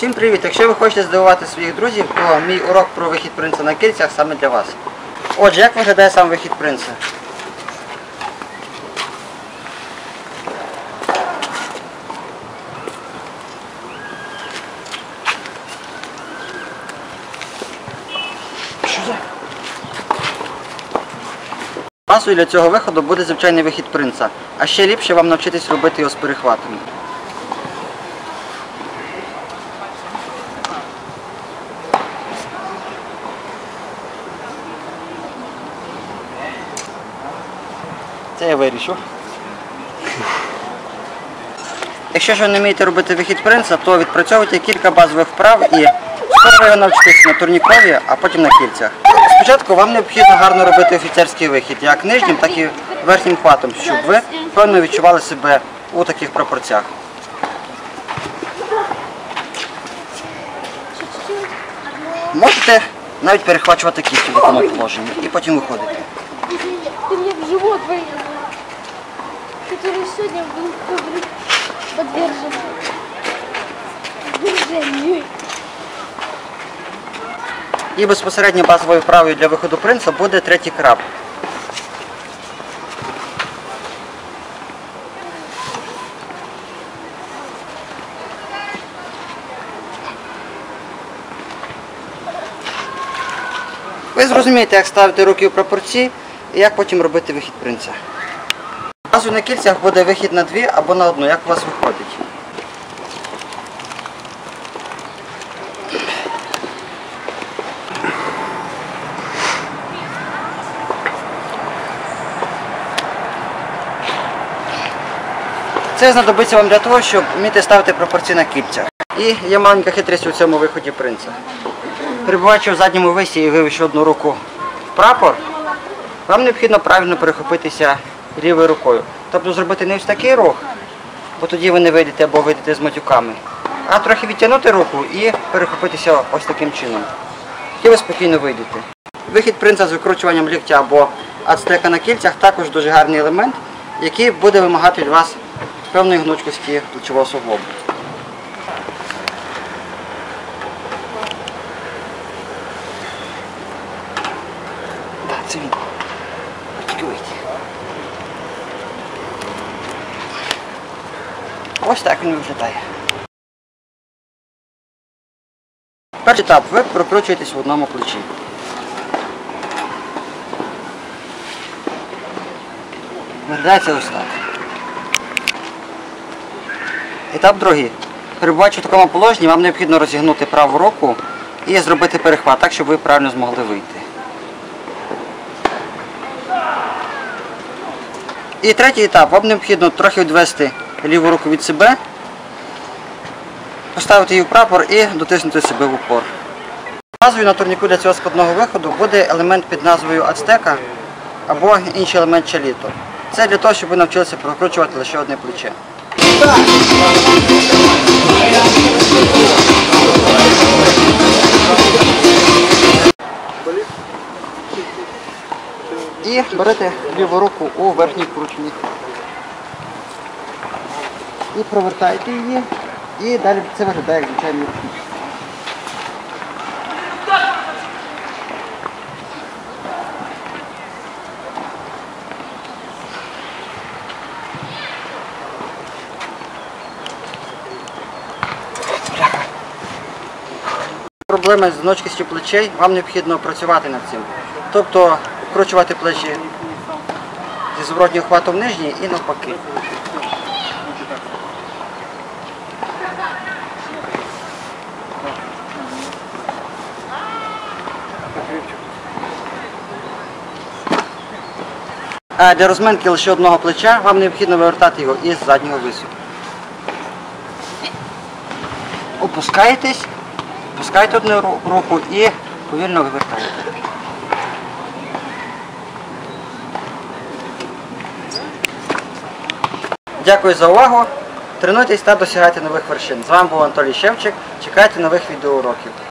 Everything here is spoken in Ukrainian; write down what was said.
Всім привіт! Якщо ви хочете здивувати своїх друзів, то мій урок про вихід принца на кільцях саме для вас. Отже, як виглядає сам вихід принца? Базою для цього виходу буде звичайний вихід принца, а ще ліпше вам навчитись робити його з перехватами. Це я вирішу. Якщо ж ви не вмієте робити вихід принца, то відпрацьовуйте кілька базових вправ і спершу ви навчитесь на турнікові, а потім на кільцях. Спочатку вам необхідно гарно робити офіцерський вихід, як нижнім, так і верхнім хватом, щоб ви певно відчували себе у таких пропорціях. Можете навіть перехвачувати кістю в такому положенні і потім виходити. Ты мне в живот врезала, который сегодня был подвержен движению. І безпосередньо базовою вправою для виходу принца буде третій краб. Ви зрозумієте, як ставити руки у пропорції і як потім робити вихід принца. Базою на кільцях буде вихід на дві або на одну, як у вас виходить. Це знадобиться вам для того, щоб вміти ставити пропорції на кільцях. І є маленька хитрість у цьому виході принца. Перебуваючи в задньому висі і вивівши одну руку в прапор, вам необхідно правильно перехопитися лівою рукою. Тобто зробити не ось такий рух, бо тоді ви не вийдете або вийдете з матюками, а трохи відтягнути руку і перехопитися ось таким чином. І ви спокійно вийдете. Вихід принца з викручуванням ліктя або ацтека на кільцях також дуже гарний елемент, який буде вимагати від вас певної гнучкості плечового суглобу. Це він. Тільки вийти. Ось так він виглядає. Перший етап. Ви прокручуєтесь в одному плечі. Виглядає це ось так. Етап другий. Перебуваючи в такому положенні, вам необхідно розігнути праву руку і зробити перехват так, щоб ви правильно змогли вийти. І третій етап. Вам необхідно трохи відвести ліву руку від себе, поставити її в прапор і дотиснути себе в упор. Назвою на турніку для цього складного виходу буде елемент під назвою ацтека або інший елемент чаліто. Це для того, щоб ви навчилися прокручувати лише одне плече. І берете ліву руку у верхній кручені. І провертаєте її. І далі це виглядає як звичайний руч. Проблеми з гнучкістю плечей, вам необхідно працювати над цим. Тобто вкручувати плечі зі зворотнього хвату в нижній і навпаки. А для розминки лише одного плеча вам необхідно вивертати його із заднього вису. Опускаєтесь, опускаєте одну руку і повільно вивертаєте. Дякую за увагу. Тренуйтесь та досягайте нових вершин. З вами був Анатолій Шевчик. Чекайте нових відеоуроків.